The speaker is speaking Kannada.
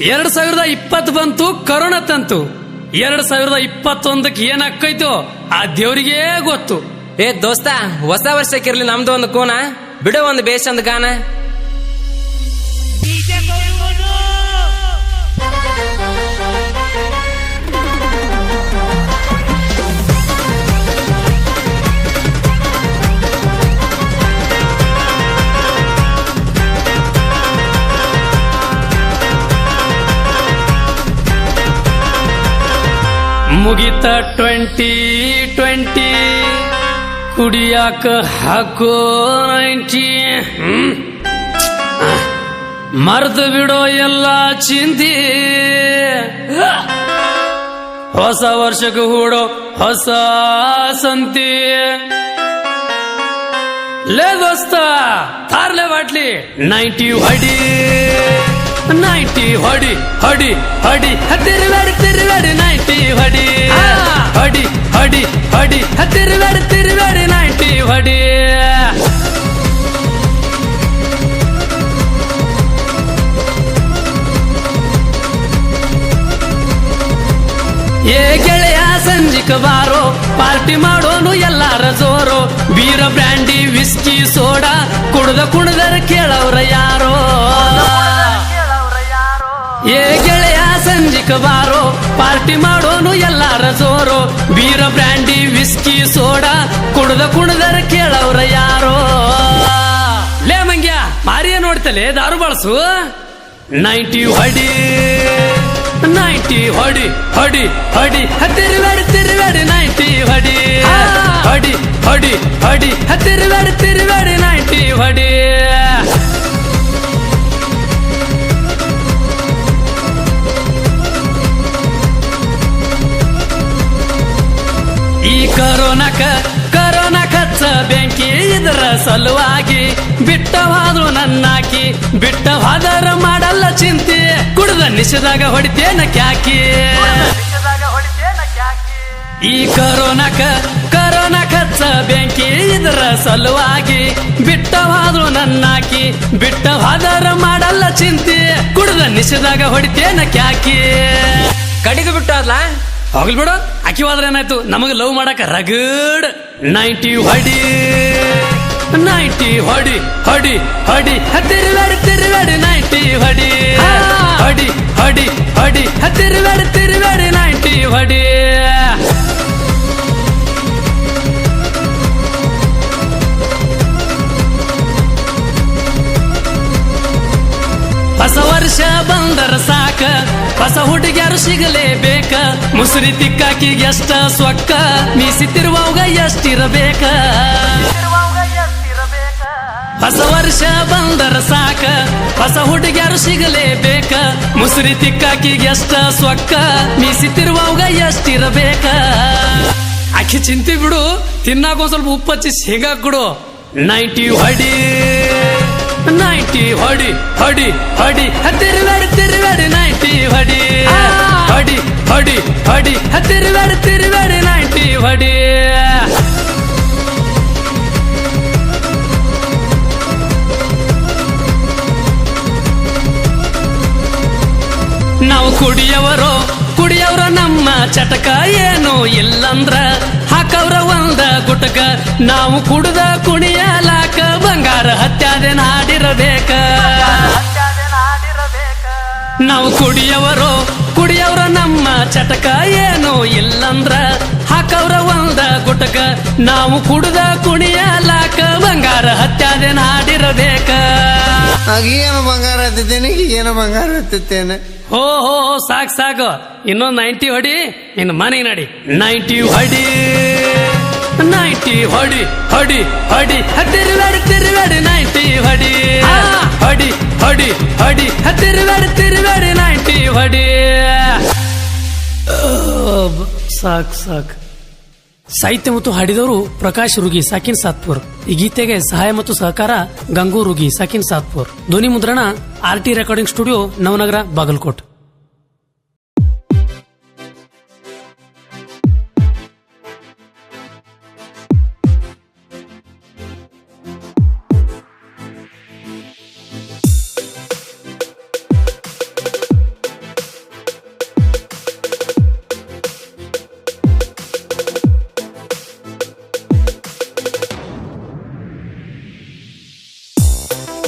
ಎರಡ್ ಸಾವಿರದ ಇಪ್ಪತ್ತು ಬಂತು ಕರೋನಾ ತಂತು. ಎರಡ್ ಸಾವಿರದ ಇಪ್ಪತ್ತೊಂದಕ್ಕೆ ಏನಾಕೈತೋ ಆ ದೇವ್ರಿಗೆ ಗೊತ್ತು. ಏ ದೋಸ್ತ ಹೊಸ ವರ್ಷಕ್ಕಿರ್ಲಿ ನಮ್ದು ಒಂದು ಕೋನ? ಬಿಡು ಒಂದು ಬೇಷಂದ್ ಗಾನ. ಮುಗಿತ ಟ್ವೆಂಟಿ ಟ್ವೆಂಟಿ. ಕುಡಿಯಾಕ ಹಾಕೋ ನೈಂಟಿ. ಮರ್ದು ಬಿಡೋ ಎಲ್ಲ ಚಿಂತಿ ಹೊಸ ವರ್ಷಕ್ಕೆ ಹೂಡೋ ಹೊಸ ಸಂತಿ. ಲೇ ದೋಸ್ತ, ತಾರ್ಲೆ ಬಾಟ್ಲಿ. ನೈಂಟಿ ಹೊಡಿ. ನೈಂಟಿ ಹೊಡಿ ಹೊಡಿ ಹೊಡಿ. ಹತ್ತಿರ ತಿರುಗಾಡಿ ಹೊಡಿ ತಿರುಗಾಡಿ ನೈಟಿ ಹೊಡಿ. ಏ ಗೆಳೆಯ ಸಂಜಿಕ ಬಾರೋ, ಪಾರ್ಟಿ ಮಾಡೋನು ಎಲ್ಲಾರ ಜೋರು. ಬೀರ, ಬ್ರ್ಯಾಂಡಿ, ವಿಸ್ಕಿ, ಸೋಡಾ, ಕುಡ್ದ ಕುಡ್ದರ ಕೇಳವ್ರ ಯಾರೋ. ಏ ಗೆಳೆಯ ಬಾರೋ ಪಾರ್ಟಿ ಮಾಡೋನು ಎಲ್ಲಾರ ಜೋರು. ಬೀರ ಬ್ರ್ಯಾಂಡಿ ವಿಸ್ಕಿ ಸೋಡಾ ಕುಡ್ದ ಕುಣದರ ಕೇಳವ್ರ ಯಾರೋ. ಲೇ ಮಂಗ್ಯ ಮಾರಿಯ ನೋಡ್ತಲೇ ದಾರು ಬಳಸು. ನೈಂಟಿ ಹೊಡಿ ನೈಂಟಿ ಹೊಡಿ ಹೊಡಿ ಹೊಡಿ ತಿರುಗಾಡಿ ಬೇಡಿ ನೈಂಟಿ ಹೊಡಿ. ಹೊಡಿ ಹೊಡಿ ಹೊಡಿ ತಿರುಗಾಡಿ ಬೇಡಿ ನೈಂಟಿ ಹೊಡಿ. ಸಲುವಾಗಿ ಬಿಟ್ಟವಾದ್ರು ನನ್ನಾಕಿ, ಬಿಟ್ಟವಾದರ ಮಾಡಲ್ಲ ಚಿಂತೆ. ಕುಡ್ದ ನಿಸಿದಾಗ ಹೊಡಿತೇನ ಕ್ಯಾಕಿ. ಈ ಕರೋನಾಕ ಕರೋನಾ ಕಚ್ಚ ಬೆಂಕಿ ಇದರ ಸಲುವಾಗಿ ಬಿಟ್ಟವಾದ್ರು ನನ್ನಾಕಿ, ಬಿಟ್ಟವಾದರ ಮಾಡಲ್ಲ ಚಿಂತೆ. ಕುಡ್ದ ನಿಸಿದಾಗ ಹೊಡಿತೇನ ಕ್ಯಾಕಿ. ಕಡಿಗೆ ಬಿಟ್ಟು ಅದ್ಲ ಹೋಗ್ಲಿ ಬಿಡು. ಆಕಿ ಹೋದ್ರೆ ಏನಾಯ್ತು? ನಮಗೆ ಲವ್ ಮಾಡಕ ರಗಡ್. ನೈಂಟಿ ಹೊಡಿ ನೈಂಟಿ ಹೊಡಿ ಹೊಡಿ ಹೊಡಿ. ತಿರುಗಾಡಿ ತಿರುಗಾಡಿ ನೈಂಟಿ ಹೊಡಿ. ಹೊಡಿ ಹೊಡಿ ಹೊಡಿ. ತಿರುಗಾಡಿ ತಿರುಗಾಡಿ ನೈಂಟಿ ಹೊಡಿ. ಹೊಸ ವರ್ಷ ಬಂದರ ಸಾಕ. ಹೊಸ ಹುಡುಗಿಯರು ಸಿಗಲೇಬೇಕ. ಮುಸುರಿ ತಿಕ್ಕಾಕಿಗೆ ಎಷ್ಟ ಸ್ವಕ್ಕ. ಮೀಸಿತಿರುವಾಗ ಎಷ್ಟಿರಬೇಕ? ಹೊಸ ವರ್ಷ ಬಂದರ ಸಾಕ. ಹೊಸ ಹುಡುಗ್ಯಾರು ಸಿಗಲೇಬೇಕ. ಮುಸುರಿ ತಿಕ್ಕಾಕಿಗೆ ಎಷ್ಟ ಸೊಕ್ಕ ಮೀಸಿತಿರುವಾಗ ಎಷ್ಟಿರಬೇಕ? ಅಕ್ಕಿ ಚಿಂತೆ ಬಿಡು. ತಿನ್ನಾಕ ಒಂದ್ ಸ್ವಲ್ಪ ಉಪ್ಪಚ್ಚಿ ಸಿಗಾಕ್ ಬಿಡು ನೈಂಟಿ ಹೊಡಿ. ನೈಂಟಿ ಹೊಡಿ ಹೊಡಿ ಹೊಡಿ. ತಿರುಗಾಡಿ ತಿರುಗಾಡಿ ನೈಂಟಿ ಹೊಡಿ. ಹೊಡಿ ಹೊಡಿ ಹೊಡಿ. ತಿರುಗಾಡಿ ತಿರುಗಾಡಿ ನೈಂಟಿ ಹೊಡಿ. ನಾವು ಕುಡಿಯವರು, ಕುಡಿಯವ್ರ ನಮ್ಮ ಚಟಕ ಏನು ಇಲ್ಲಂದ್ರ ಹಾಕವ್ರ ಒಂದ ಗುಟಕ. ನಾವು ಕುಡ್ದ ಕುಣಿಯಲಾಕ ಬಂಗಾರ ಹತ್ಯಾದೆ ನಾಡಿರಬೇಕ ನಾವು ಕುಡಿಯವರು, ಕುಡಿಯವ್ರ ನಮ್ಮ ಚಟಕ ಏನು ಇಲ್ಲಂದ್ರ ಹಾಕವ್ರ ಗುಟಕ ನಾವು ಕುಡ್ದ ಕುಣಿಯಲಾಕ ಬಂಗಾರ ಹತ್ಯಾದೆ ನಾಡಿರಬೇಕ. ಆಗೇನು ಬಂಗಾರ ಹತ್ತಿದ್ದೇನೆ ಏನು ಬಂಗಾರ ಹತ್ತಿದ್ದೇನೆ? ಹೋ ಹೋ ಹೋ ಸಾಕ್ ಸಾಕು. ಇನ್ನೊಂದು ನೈಂಟಿ ಹೊಡಿ ಇನ್ನು ಮನೆ ನಡಿ. ನೈಂಟಿ ಹೊಡಿ. ನೈಂಟಿ ಹೊಡಿ ಹೊಡಿ ಹೊಡಿ. ತಿರುಗಾಡಿ ತಿರುಗಾಡಿ ನೈಂಟಿ ಹೊಡಿ. ಹೊಡಿ ಹೊಡಿ ಹೊಡಿ. ತಿರುಗಾಡಿ ತಿರುಗಾಡಿ ನೈಂಟಿ ಹೊಡಿ. ಸಾಕ್ ಸಾಕ್. ಸಾಹಿತ್ಯ ಮತ್ತು ಹಾಡಿದವರು ಪ್ರಕಾಶ್ ರುಗಿ, ಸಾಕಿನ್ ಸಾತ್ಪುರ್. ಈ ಗೀತೆಗೆ ಸಹಾಯ ಮತ್ತು ಸಹಕಾರ ಗಂಗೂ ರುಗಿ, ಸಾಕಿನ್ ಸಾತ್ಪುರ್. ಧ್ವನಿ ಮುದ್ರಣ R T recording studio Navanagar, Bagalkot. Bye.